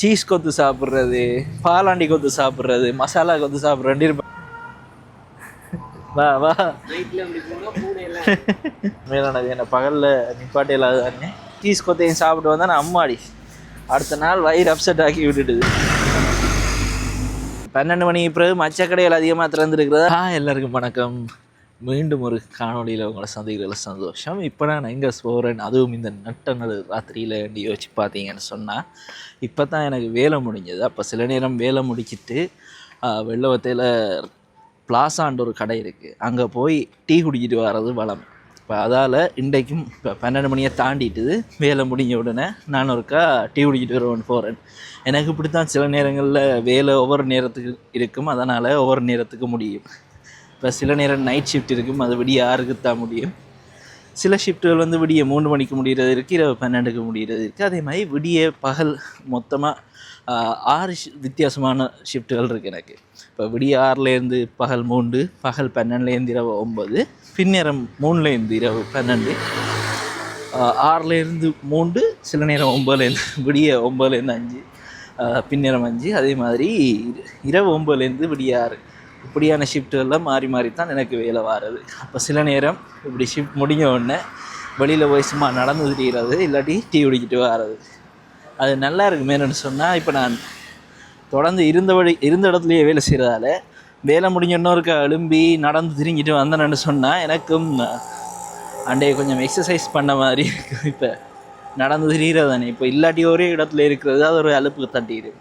Cheese கொத்து சாப்பிட்றது பாலாண்டி கொத்து சாப்பிட்றது மசாலா கொத்து சாப்பிட்றது இருப்பேன் வா வா. மேலானது என்ன பகலில் நிப்பாட்டே இல்லாத சீஸ் கொத்தையும் சாப்பிட்டு வந்தா நான் அம்மாடி. அடுத்த நாள் வயிறு அப்செட் ஆக்கி விட்டுடுது. பன்னெண்டு மணிக்கு பிறகு மச்ச அதிகமாக திறந்துருக்கிறதா? எல்லாருக்கும் வணக்கம். மீண்டும் ஒரு காணொளியில் உங்களை சந்திக்கிறதுல சந்தோஷம். இப்போ நான் எங்கே போகிறேன் அதுவும் இந்த நட்ட நடு ராத்திரியில் வேண்டி யோசிச்சு பார்த்தீங்கன்னு சொன்னால் இப்போ தான் எனக்கு வேலை முடிஞ்சது. அப்போ சில நேரம் வேலை முடிச்சிட்டு வெள்ளவத்தையில் பிளாசான்ற ஒரு கடை இருக்குது அங்கே போய் டீ குடிச்சிட்டு வர்றது வளம். இப்போ அதால் இன்றைக்கும் இப்போ பன்னெண்டு மணியை தாண்டிட்டுது வேலை முடிஞ்ச உடனே நான் ஒருக்கா டீ குடிச்சிட்டு வருவேன் போகிறேன் எனக்கு இப்படி தான் சில நேரங்களில் வேலை ஒவ்வொரு நேரத்துக்கு இருக்கும். அதனால் ஒவ்வொரு நேரத்துக்கு முடியும். இப்போ சில நேரம் நைட் ஷிஃப்ட் இருக்கும் அது விடிய ஆறுக்கு தான் முடியும். சில ஷிஃப்ட்டுகள் வந்து விடிய மூணு மணிக்கு முடிகிறது இருக்குது இரவு பன்னெண்டுக்கு முடிகிறது இருக்குது அதே மாதிரி விடிய பகல் மொத்தமாக ஆறு வித்தியாசமான ஷிஃப்ட்டுகள் இருக்குது எனக்கு. இப்போ விடிய ஆறுலேருந்து பகல் மூன்று பகல் பன்னெண்டுலேருந்து இரவு ஒம்பது பின்னேரம் மூணுலேருந்து இரவு பன்னெண்டு ஆறுலேருந்து மூன்று சில நேரம் ஒம்பதுலேருந்து விடிய ஒம்பதுலேருந்து அஞ்சு பின்னேரம் அஞ்சு அதே மாதிரி இரவு ஒம்பதுலேருந்து விடிய ஆறு. இப்படியான ஷிஃப்ட்டுகள்லாம் மாறி மாறி தான் எனக்கு வேலை வாரது. அப்போ சில நேரம் இப்படி ஷிஃப்ட் முடிஞ்ச உடனே வெளியில் போய் சும்மா நடந்து திரிகிறது இல்லாட்டி டீ குடிக்கிட்டு வர்றது அது நல்லா இருக்குமே சொன்னால் இப்போ நான் தொடர்ந்து இருந்தபடி இருந்த இடத்துலையே வேலை செய்கிறதால வேலை முடிஞ்ச இன்னொருக்கா எழும்பி நடந்து திரிஞ்சிட்டு வந்தேன்னு சொன்னால் எனக்கும் அண்டையை கொஞ்சம் எக்ஸசைஸ் பண்ண மாதிரி இருக்கும் இப்போ நடந்து திரிகிறது தானே இப்போ இல்லாட்டி ஒரே இடத்துல இருக்கிறது அது ஒரு அலுப்புக்கு தட்டிடுது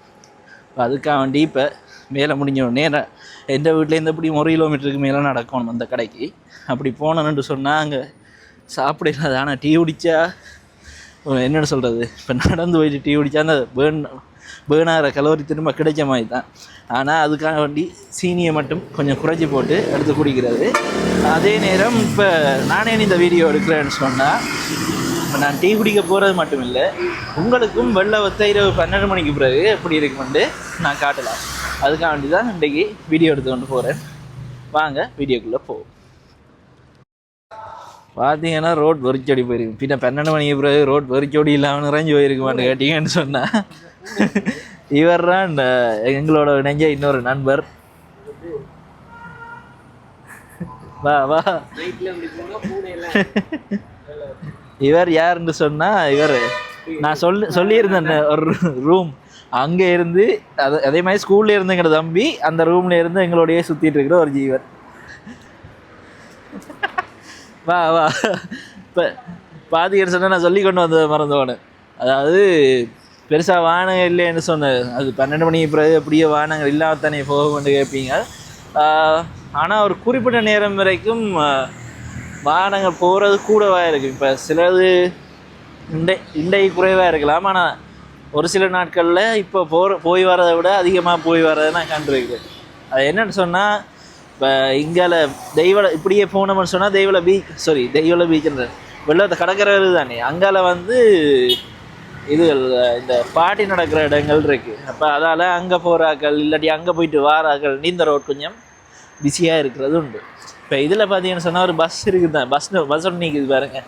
இப்போ அதுக்காக வேண்டி இப்போ வேலை முடிஞ்ச உடனே எந்த வீட்டிலேருந்து எப்படி ஒரு கிலோமீட்டருக்கு மேலே நடக்கணும் அந்த கடைக்கு. அப்படி போனேன்னு சொன்னால் அங்கே சாப்பிடலாது ஆனால் டீ குடித்தா என்னென்னு சொல்கிறது இப்போ நடந்து போயிட்டு டீ குடித்தா அந்த பேர்ன் பேர்ன் ஆகிற கலோரி திரும்ப கிடைச்ச மாதிரி தான். ஆனால் அதுக்காக வண்டி சீனியை மட்டும் கொஞ்சம் குறைச்சி போட்டு எடுத்து குடிக்கிறது. அதே நேரம் இப்போ நானே இந்த வீடியோ எடுக்கிறேன்னு சொன்னால் இப்போ நான் டீ குடிக்க போகிறது மட்டும் இல்லை உங்களுக்கும் வெள்ளை ஒத்த இரவு பன்னெண்டு மணிக்கு பிறகு எப்படி இருக்குமெண்டு நான் காட்டலாம். அதுக்காக வேண்டி தான் இன்றைக்கி வீடியோ எடுத்து கொண்டு போகிறேன் வாங்க வீடியோக்குள்ளே போவோம். பார்த்தீங்கன்னா ரோட் வெறிச்சோடி போயிருக்கு. பின்ன பன்னெண்டு மணிக்கு பிறகு ரோட் வெறிச்சோடி இல்லாமல் நிறைஞ்சு போயிருக்குமான்னு கேட்டீங்கன்னு சொன்னால் இவர் தான் எங்களோட இணைஞ்ச இன்னொரு நண்பர். வா வா. இவர் யாருன்னு சொன்னால் இவர். நான் சொல்லி சொல்லியிருந்தேன் ஒரு ரூம் அங்கே இருந்து அது அதே மாதிரி ஸ்கூல்ல இருந்துங்கிற தம்பி அந்த ரூம்ல இருந்து எங்களோடையே சுத்திட்டு இருக்கிற ஒரு ஜீவன். வா வா. இப்போ பாதிக்கன்னு சொன்னால் நான் சொல்லி கொண்டு வந்தது மறந்தவனு. அதாவது பெருசாக வாகனங்கள் இல்லைன்னு சொன்னது. அது பன்னெண்டு மணிக்கு பிறகு அப்படியே வாகனங்கள் இல்லாம தானே கொண்டு கேட்பீங்க ஆனால் ஒரு குறிப்பிட்ட நேரம் வரைக்கும் வானங்கள் வாகனங்கள் போகிறது கூடவாக இருக்குது இப்போ சிலது இண்டை இண்டை குறைவாக இருக்கலாம். ஆனால் ஒரு சில நாட்களில் இப்போ போகிற போய் வரதை விட அதிகமாக போய் வரதை நான் கண்டிருக்கிறேன். அது என்னென்னு சொன்னால் இப்போ இங்கால தெய்வல இப்படியே போனோம்னு சொன்னால் தெய்வல பீச் சாரி தெய்வல பீச்ன்ற வெள்ளத்தை கடற்கரை தானே. அங்கால வந்து இது இந்த பாட்டி நடக்கிற இடங்கள் இருக்குது அப்போ அதால் அங்கே போகிறாக்கள் இல்லாட்டி அங்கே போயிட்டு வாராக்கள் நீந்த ரோட் கொஞ்சம் பிஸியாக இருக்கிறது உண்டு. இப்போ இதில் பார்த்தீங்கன்னு சொன்னால் ஒரு பஸ் இருக்குது தான் பஸ் பஸ் ஒன்று நிற்குது பாருங்கள்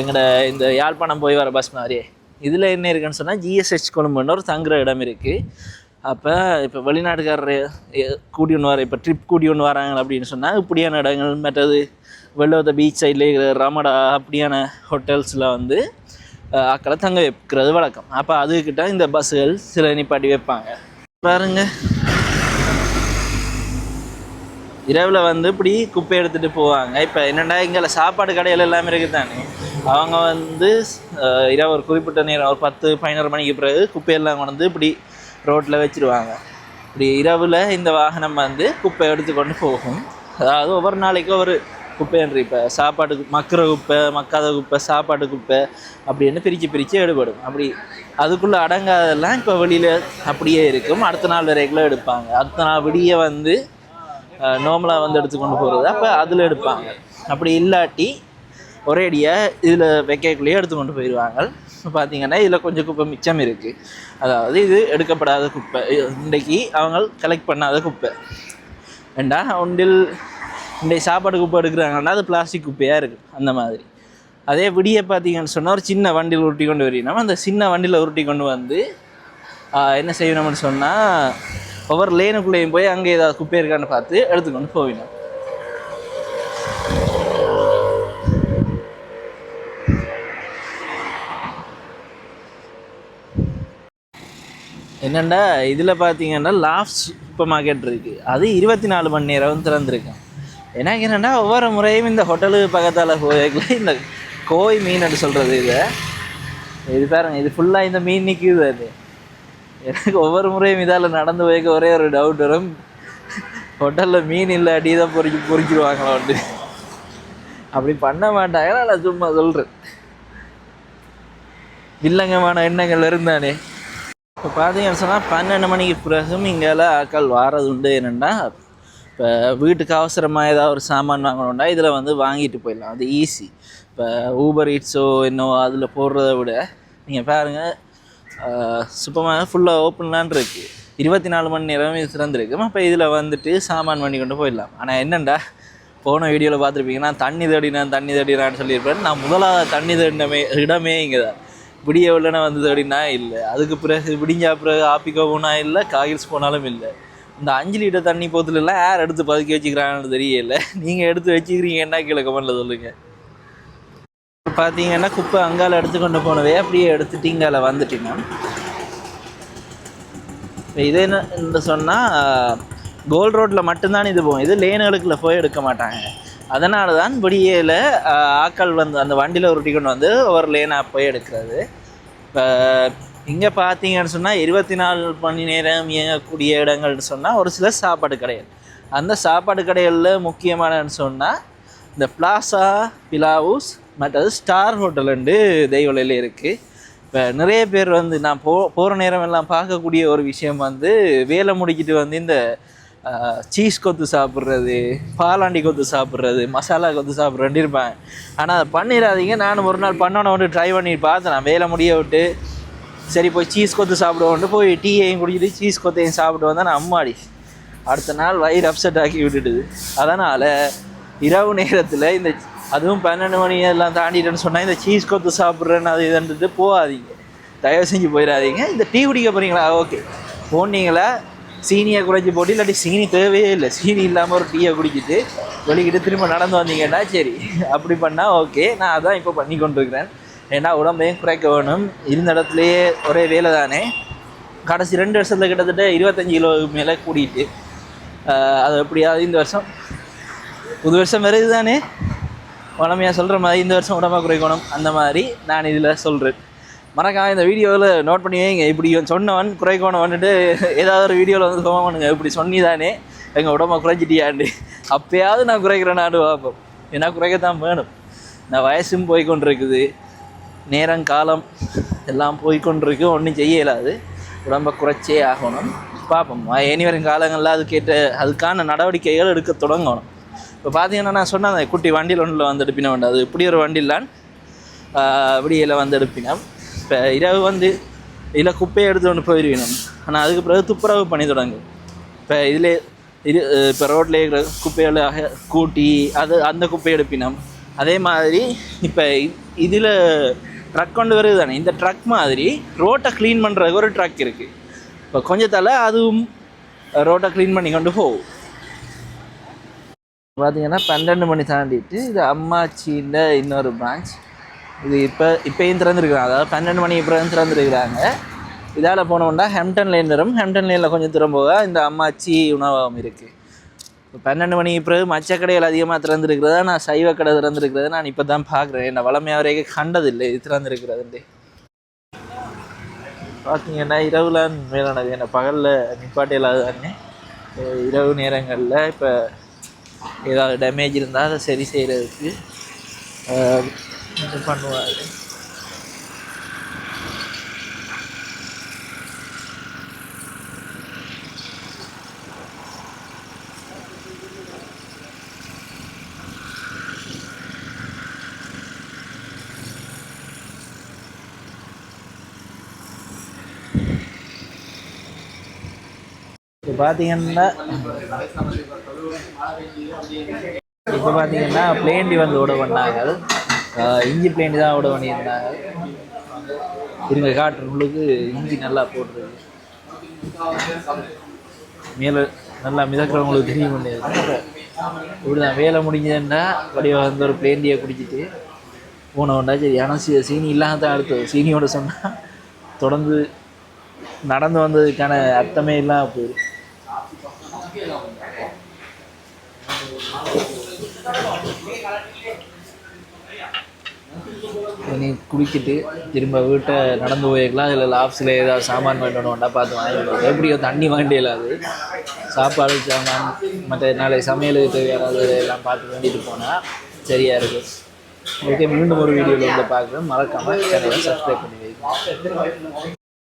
எங்களோட இந்த யாழ்ப்பாணம் போய் வர பஸ் மாதிரியே. இதில் என்ன இருக்குன்னு சொன்னால் ஜிஎஸ்ஹெச் கொழும்புன்னு ஒரு தங்குற இடம் இருக்குது அப்போ இப்போ வெளிநாட்டுக்காரர் கூட்டி ஒன்று வர இப்போ ட்ரிப் கூட்டி ஒன்று வராங்க அப்படின்னு சொன்னால் இப்படியான இடங்கள் மற்றது வெள்ளவத்த பீச் சைடில் இருக்கிற ரமடா அப்படியான ஹோட்டல்ஸில் வந்து ஆக்களை தங்க வைக்கிறது வழக்கம். அப்போ அதுக்கிட்ட இந்த பஸ்ஸுகள் சில நிப்பாட்டி வைப்பாங்க. பாருங்க. இரவில் வந்து இப்படி குப்பை எடுத்துகிட்டு போவாங்க. இப்போ என்னென்னா இங்கே சாப்பாடு கடைகள் எல்லாமே இருக்குது தானே அவங்க வந்து இரவு ஒரு குறிப்பிட்ட நேரம் ஒரு பத்து பதினோரு மணிக்கு பிறகு குப்பையெல்லாம் கொண்டு வந்து இப்படி ரோட்டில் வச்சுருவாங்க. இப்படி இரவில் இந்த வாகனம் வந்து குப்பை எடுத்துக்கொண்டு போகும். அதாவது ஒவ்வொரு நாளைக்கும் ஒரு குப்பைன்ற இப்போ சாப்பாடு மக்கிற குப்பை மக்காத குப்பை சாப்பாடு குப்பை அப்படின்னு பிரித்து பிரித்து எடுபடும். அப்படி அதுக்குள்ளே அடங்காதெல்லாம் இப்போ வெளியில் அப்படியே இருக்கும். அடுத்த நாள் வரைக்கும் எடுப்பாங்க. அடுத்த நாள் விடிய வந்து நார்மலாக வந்து எடுத்து கொண்டு போகிறது அப்போ அதில் எடுப்பாங்க. அப்படி இல்லாட்டி ஒரே அடியாக இதில் வைக்கக்குள்ளேயே எடுத்துக்கொண்டு போயிடுவாங்க இப்போ பார்த்தீங்கன்னா இதில் கொஞ்சம் குப்பை மிச்சம் இருக்குது அதாவது இது எடுக்கப்படாத குப்பை. இன்றைக்கு இன்றைக்கி அவங்க கலெக்ட் பண்ணாத குப்பை. ஏண்டா ஒன்றில் இன்றைக்கு சாப்பாடு குப்பை எடுக்கிறாங்கன்னா அது பிளாஸ்டிக் குப்பையாக இருக்குது அந்த மாதிரி. அதே விடிய பார்த்தீங்கன்னு சொன்னால் ஒரு சின்ன வண்டியில் உருட்டி கொண்டு வரீங்கன்னா அந்த சின்ன வண்டியில் உருட்டி கொண்டு வந்து என்ன செய்யணும்னு சொன்னால் ஒவ்வொரு லேனுக்குள்ளேயும் போய் அங்கே ஏதாவது குப்பை இருக்கான்னு பார்த்து எடுத்துக்கொண்டு போவினோம். என்னண்டா இதில் பார்த்தீங்கன்னா லாஃப்ட் சூப்பர் மார்க்கெட் இருக்குது அது இருபத்தி நாலு மணி நேரம் திறந்துருக்கும். எனக்கு என்னென்னா ஒவ்வொரு முறையும் இந்த ஹோட்டலுக்கு பக்கத்தால் போய்க்கல இந்த கோய் மீன் சொல்கிறது இதை. இது பாருங்கள் இது ஃபுல்லாக இந்த மீன் நிற்குது அது. எனக்கு ஒவ்வொரு முறையும் இதால் நடந்து போய்க்க ஒரே ஒரு டவுட் வரும். ஹோட்டலில் மீன் இல்லை அடி தான் பொறிக்கி பொறிக்கிடுவாங்களான்ட்டு அப்படி பண்ண மாட்டாங்க. நான் சும்மா சொல்கிறேன் வில்லங்கமான எண்ணங்கள் இருந்தானே. இப்போ பார்த்தீங்கன்னு சொன்னால் பன்னெண்டு மணிக்கு பிறகும் இங்கெல்லாம் ஆட்கள் வாரது உண்டு. என்னென்னா இப்போ வீட்டுக்கு அவசரமாக ஏதாவது ஒரு சாமான் வாங்கணும்னா இதில் வந்து வாங்கிட்டு போயிடலாம். அது ஈஸி இப்போ ஊபர் ஈட்ஸோ என்னவோ அதில் போடுறத விட நீங்கள் பாருங்கள் சுப்பமாக ஃபுல்லாக ஓப்பன்லான் இருக்குது இருபத்தி நாலு மணி நேரமே இது திறந்துருக்கு அப்போ இதில் வந்துட்டு சாமான் பண்ணி கொண்டு போயிடலாம். ஆனால் என்னண்டா? போன வீடியோவில் பார்த்துருப்பீங்கன்னா தண்ணி தேடினேன் தண்ணி தேடினான்னு சொல்லியிருப்பேன் நான் முதலாவது தண்ணி தேடினமே இடமே இங்கே தான் விடிய உள்ளன வந்தது அப்படின்னா இல்லை. அதுக்கு பிறகு விடிஞ்சா பிறகு ஆப்பிக்கோ போனால் இல்லை காகில்ஸ் போனாலும் இல்லை. இந்த அஞ்சு லிட்டர் தண்ணி போத்துலலாம் யார் எடுத்து பதுக்கி வச்சுக்கிறாங்கன்னு தெரியல. நீங்கள் எடுத்து வச்சுக்கிறீங்க என்ன கீழே கமெண்டில் சொல்லுங்கள் பார்த்தீங்கன்னா குப்பை அங்கால எடுத்து கொண்டு போனவே அப்படியே எடுத்துட்டு இங்கால வந்துட்டீங்க இப்போ இது என்ன சொன்னால் கோல்டு ரோட்டில் மட்டும்தான் இது போகும். இது லேனுகளுக்குள்ள போய் எடுக்க மாட்டாங்க. அதனால தான் விடியல ஆக்கள் வந்து அந்த வண்டியில் உருட்டி கொண்டு வந்து ஒரு லேனாக போய் எடுக்கிறது. இப்போ இங்கே பார்த்தீங்கன்னு சொன்னால் இருபத்தி நாலு மணி நேரம் இயங்கக்கூடிய இடங்கள்னு சொன்னால் ஒரு சில சாப்பாடு கடைகள். அந்த சாப்பாடு கடைகளில் முக்கியமானன்னு சொன்னால் இந்த பிளாசா பிலாவூஸ் மற்றது ஸ்டார் ஹோட்டலுண்டு தெய்வலையில் இருக்குது இப்போ நிறைய பேர் வந்து நான் போ போகிற நேரம் எல்லாம் பார்க்கக்கூடிய ஒரு விஷயம் வந்து வேலை முடிக்கிட்டு வந்து இந்த சீஸ் கொத்து சாப்பிட்றது பாலாண்டி கொத்து சாப்பிட்றது மசாலா கொத்து சாப்பிட்றேன் இருப்பேன் ஆனால் அதை பண்ணிடாதீங்க. நானும் ஒரு நாள் பண்ணணும் வந்து ட்ரை பண்ணி பார்த்தேன். நான் வேலை முடிய விட்டு சரி போய் சீஸ் கொத்து சாப்பிடுவோன்ட்டு போய் டீயையும் குடிச்சிட்டு சீஸ் கொத்தையும் சாப்பிட்டு வந்தேன். நான் அம்மாடி. அடுத்த நாள் வயிறு அப்செட் ஆக்கி விட்டுடுது. அதனால் இரவு நேரத்தில் இந்த அதுவும் பன்னெண்டு மணி எல்லாம் தாண்டிட்டேன்னு சொன்னால் இந்த சீஸ் கொத்து சாப்பிட்றேன்னு அது இதுன்றது போகாதீங்க. தயவு செஞ்சு போயிடாதீங்க. இந்த டீ குடிக்க போகிறீங்களா ஓகே போனீங்களா? சீனியை குறைஞ்சி போட்டு இல்லாட்டி சீனி தேவையே இல்லை. சீனி இல்லாமல் ஒரு டீயை குடிச்சிட்டு வெளிக்கிட்டு திரும்ப நடந்து வந்தீங்கன்னா சரி. அப்படி பண்ணால் ஓகே நான் அதான் இப்போ பண்ணி கொண்டிருக்கிறேன். ஏன்னா உடம்பையும் குறைக்க வேணும். இருந்த இடத்துலையே ஒரே வேலை தானே. கடைசி ரெண்டு வருஷத்தில் கிட்டத்தட்ட இருபத்தஞ்சி கிலோ மேலே கூட்டிகிட்டு அது எப்படியாவது இந்த வருஷம். புது வருஷம் வருது தானே? உடம்பையாக சொல்கிற மாதிரி இந்த வருஷம் உடம்பை குறைக்கணும் அந்த மாதிரி நான் இதில் சொல்கிறேன் மறக்காம இந்த வீடியோவில் நோட் பண்ணி வைங்க. இப்படி சொன்னவன் குறைக்கணும் வந்துட்டு ஏதாவது ஒரு வீடியோவில் வந்து சொல்ல பண்ணுங்க. இப்படி சொன்னிதானே எங்கள் உடம்பை குறைச்சிட்டியாண்டு அப்பயாவது நான் குறைக்கிறேன் நாடு பார்ப்போம். ஏன்னா குறைக்கத்தான் வேணும். நான் வயசும் போய்கொண்டிருக்குது. நேரம் காலம் எல்லாம் போய்கொண்டிருக்கு. ஒன்றும் செய்ய இயலாது உடம்பை குறைச்சே ஆகணும். பார்ப்போம். இனி வரும் காலங்களில் அதுக்கேற்ற அதுக்கான நடவடிக்கைகள் எடுக்க தொடங்கணும். இப்போ பார்த்தீங்கன்னா நான் சொன்னேன் அந்த குட்டி வண்டியில் ஒன்றில் வந்து எடுப்பின வேண்டாம் அது இப்படி ஒரு வண்டியிலான் விடியில் வந்து எடுப்பினேன். இப்போ இரவு வந்து இதில் குப்பையை எடுத்து கொண்டு போயிடுவினோம் ஆனால் அதுக்கு பிறகு துப்புரவு பண்ணி தொடங்கும். இப்போ இதில் இது இப்போ ரோட்டில் இருக்கிற குப்பைகளை கூட்டி அது அந்த குப்பையை எடுப்பினோம் அதே மாதிரி இப்போ இதில் ட்ரக் கொண்டு வருது தானே. இந்த ட்ரக் மாதிரி ரோட்டை க்ளீன் பண்ணுறதுக்கு ஒரு ட்ரக் இருக்குது இப்போ கொஞ்சத்தால் அதுவும் ரோட்டை க்ளீன் பண்ணி கொண்டு போகும். பார்த்தீங்கன்னா பன்னெண்டு மணி தாண்டிட்டு இது அம்மாச்சியில் இன்னொரு பிரான்ச் இது இப்போ இப்போயும் திறந்துருக்குறாங்க. அதாவது பன்னெண்டு மணி இப்போ திறந்துருக்குறாங்க. இதால் போனோம்னா ஹெம்டன் லைன் வரும். ஹெம்டன் லைனில் கொஞ்சம் திரும்ப இந்த அம்மாச்சி உணவகம் இருக்குது இப்போ பன்னெண்டு மணி பிறகு மச்ச கடைகள் அதிகமாக திறந்துருக்கிறதா? நான் சைவ கடை திறந்துருக்கிறத? நான் இப்போ தான் பார்க்குறேன் என்ன வளமையாக வரைக்கும் கண்டதில்லை. இது திறந்துருக்கிறதுண்டு. பார்த்தீங்கன்னா இரவுல மேலானது. என்ன பகலில் நிப்பாட்டி தானே இரவு நேரங்களில் இப்போ ஏதாவது டேமேஜ் இருந்தால் அதை சரி செய்கிறதுக்கு இது பண்ணுவார். இப்போ பார்த்தீங்கன்னா இப்போ பார்த்தீங்கன்னா பிளேண்டி வந்து ஓட பண்ணாங்க. இஞ்சி பிளேண்டி தான் ஓட பண்ணியிருந்தாங்க. இருங்க காட்டுற உங்களுக்கு. இஞ்சி நல்லா போடுறது மேலே நல்லா மிதக்கிறவங்களுக்கு தெரியும் பண்ணியது இப்படிதான் வேலை முடிஞ்சதுன்னா வடிவ வந்து ஒரு பிளேண்டியை குடிச்சிட்டு போனவன்டா சரி ஆனால் சீ சீனி இல்லாமல் தான் அடுத்தது. சீனியோட சொன்னால் தொடர்ந்து நடந்து வந்ததுக்கான அர்த்தமே இல்லாமல் போயிடும். இனி குளிச்சுட்டு திரும்ப வீட்டை நடந்து போயிருக்கலாம் இல்லை லாப்ஸில் ஏதாவது சாமான் வேண்டணும்டா பார்த்து வாங்கிடுவோம் எப்படியோ தண்ணி வாங்கிட்டே இல்லாது சாப்பாடு சாமான் மற்ற நாளை சமையலுக்கு தேவையானது எல்லாம் பார்த்து வேண்டிட்டு போனால் சரியாக இருக்கும். ஓகே மீண்டும் ஒரு வீடியோவில் வந்து பார்க்குறேன் மறக்காமல் சேனலை சப்ஸ்கிரைப் பண்ணி வைக்கணும்